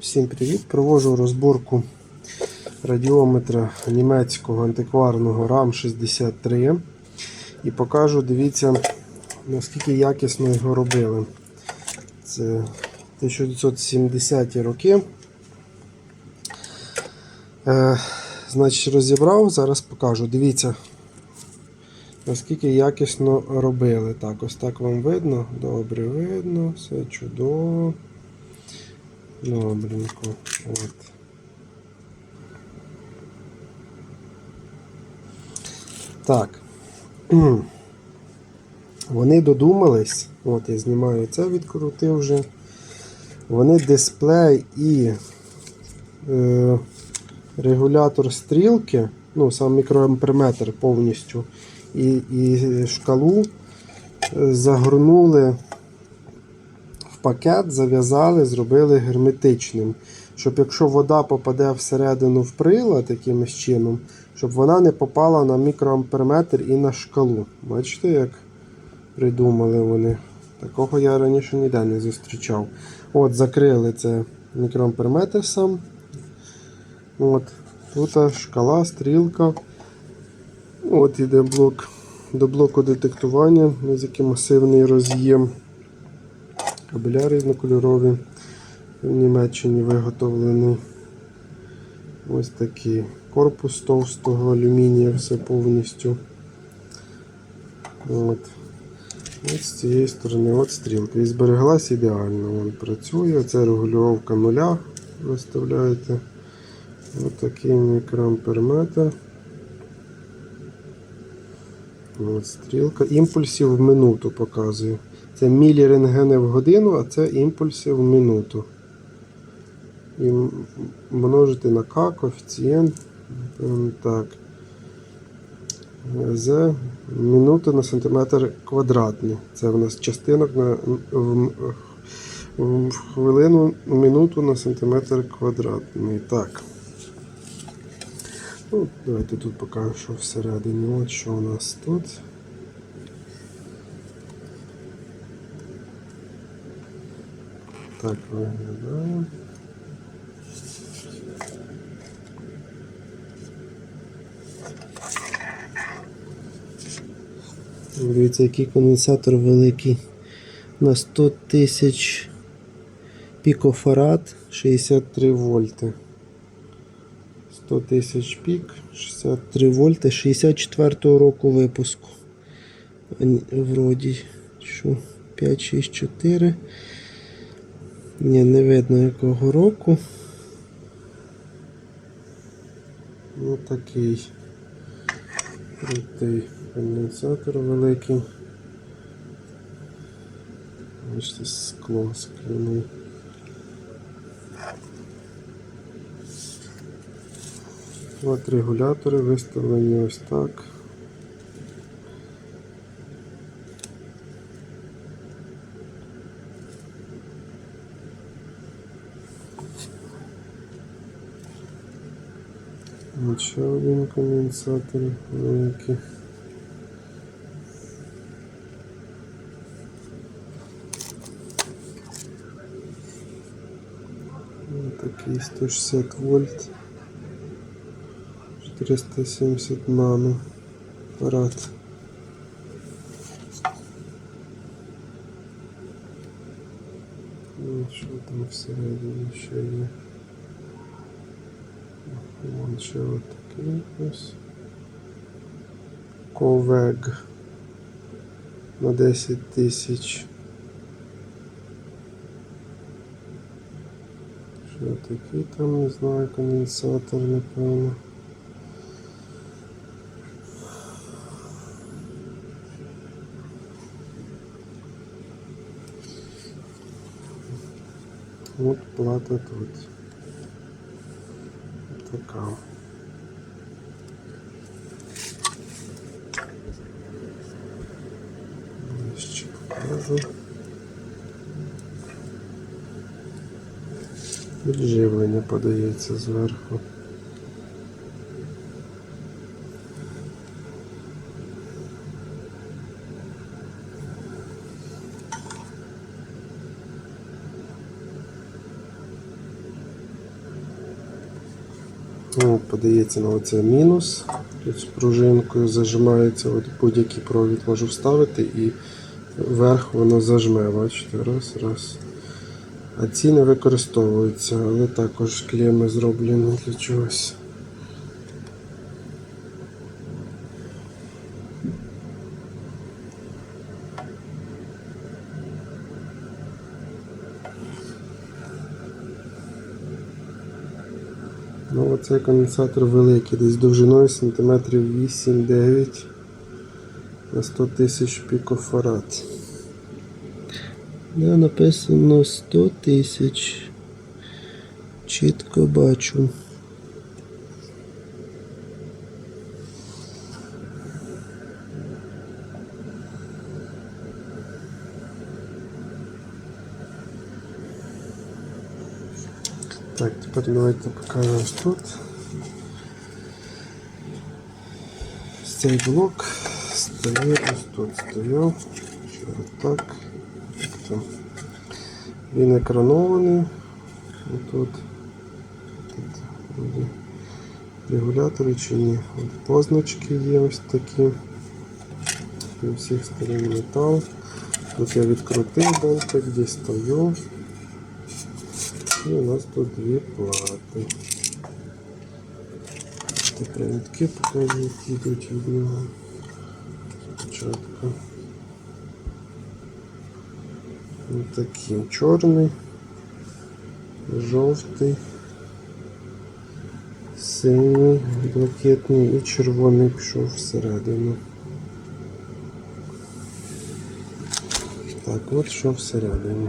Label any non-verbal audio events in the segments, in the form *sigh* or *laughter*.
Всім привіт! Провожу розборку радіометра німецького антикварного RAM 63 і покажу, дивіться, наскільки якісно його робили. Це 1970-ті роки. Е, значить, розібрав, зараз покажу. Дивіться, наскільки якісно робили. Так, ось так вам видно. Добре видно, все чудово. Добренько. От. Так. *clears throat* Вони додумались, от я знімаю це, відкрутив вже. Вони дисплей і е, регулятор стрілки, ну, сам мікроамперметр повністю, і, і шкалу е, загорнули пакет, зав'язали, зробили герметичним. Щоб якщо вода попаде всередину в прилад якимось чином, щоб вона не попала на мікроамперметр і на шкалу. Бачите, як придумали вони. Такого я раніше ніде не зустрічав. От, закрили це мікроамперметр сам. От, Тут шкала, стрілка. От іде блок до блоку детектування, ось який масивний роз'єм. Кабеля різнокольорові в Німеччині виготовлений. Ось такий корпус товстого алюмінія, все повністю. От. От з цієї сторони от стрілка. І збереглась ідеально. Вон працює. Це регулювання нуля. Виставляєте. Ось такий мікроамперметр. От стрілка. Імпульсів в минуту показує. Це мілі рентгени в годину, а це імпульси в минуту. І множити на К, коефіцієнт. Так. З минути на сантиметр квадратний. Це в нас частинок на в, в хвилину минуту на сантиметр квадратний. Так. Ну, Давайте тут покажу, що всередині. От що у нас тут. Так виглядає. Дивіться, який конденсатор великий. На 100 тисяч пікофарад 63 вольти. 100 тисяч пік, 63 вольти, 64-го року випуску. Вроді, що 564. Ні, не видно якого року. Ну такий крутий конденсатор великий. Бачите, скло скляний. От регулятори виставлені ось так. Ще один конденсатор великий. Ось такий 160 вольт. 470 нано апарат. Ну, що там всередині ще є? Вон ще от такий ось. Ковег на 10 тисяч. Що такий там, не знаю, конденсатор, напевно. От плата тут. Така. Ще покажу. Підживлення подається зверху. Ну, подається на оце мінус. Тут з пружинкою зажимається, от будь-який провід можу вставити і вверх воно зажме. Бачите, раз, раз. А ці не використовуються, але також клеми зроблені для чогось. Оцей конденсатор великий, десь довжиною сантиметрів 8-9 на 100 тисяч пікофарад. Де написано 100 тисяч. Чітко бачу. Так, тепер давайте ось тут. Цей блок стає ось тут стояв. Ще отак. Тобто Він екранований. Тут, регулятори чи ні. От позначки є ось такі. Зі всіх сторон метал. Тут я відкрутив болтик, дістаю. І у нас тут дві плати. Ті провідки покажу, які йдуть від нього. Спочатку. Ось такі. Чорний, жовтий, синій, блакитний і червоний пішов всередину. Так, от що всередині.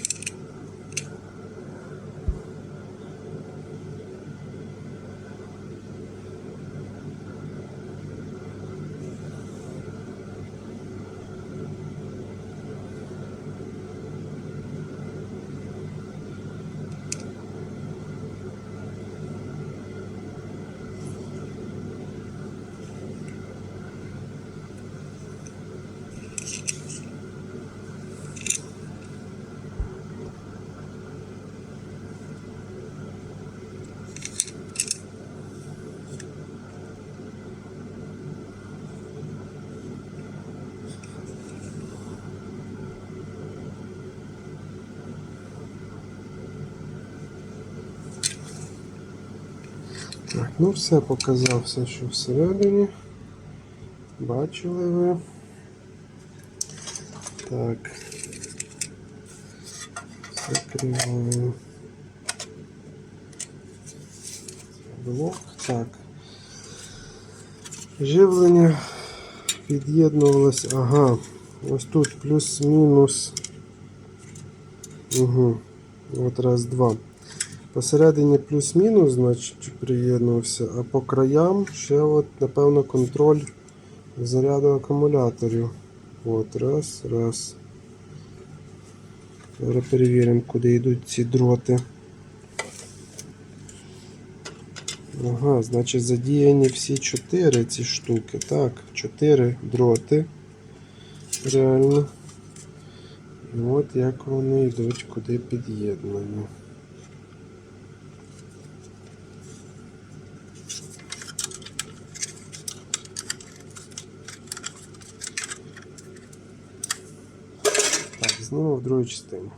Так, ну все, показав все, що всередині. Бачили ви. Так. Закриваємо. Блок. Так. Живлення під'єднувалось. Ага. Ось тут плюс-мінус. Угу. От раз, два. Посередині плюс-мінус, значить, приєднувався, а по краям ще от, напевно, контроль заряду акумуляторів. От, раз, раз. Зараз перевіримо, куди йдуть ці дроти. Ага, значить задіяні всі чотири ці штуки. Так, чотири дроти. Реально. І от як вони йдуть, куди під'єднані. Знову в другій частині.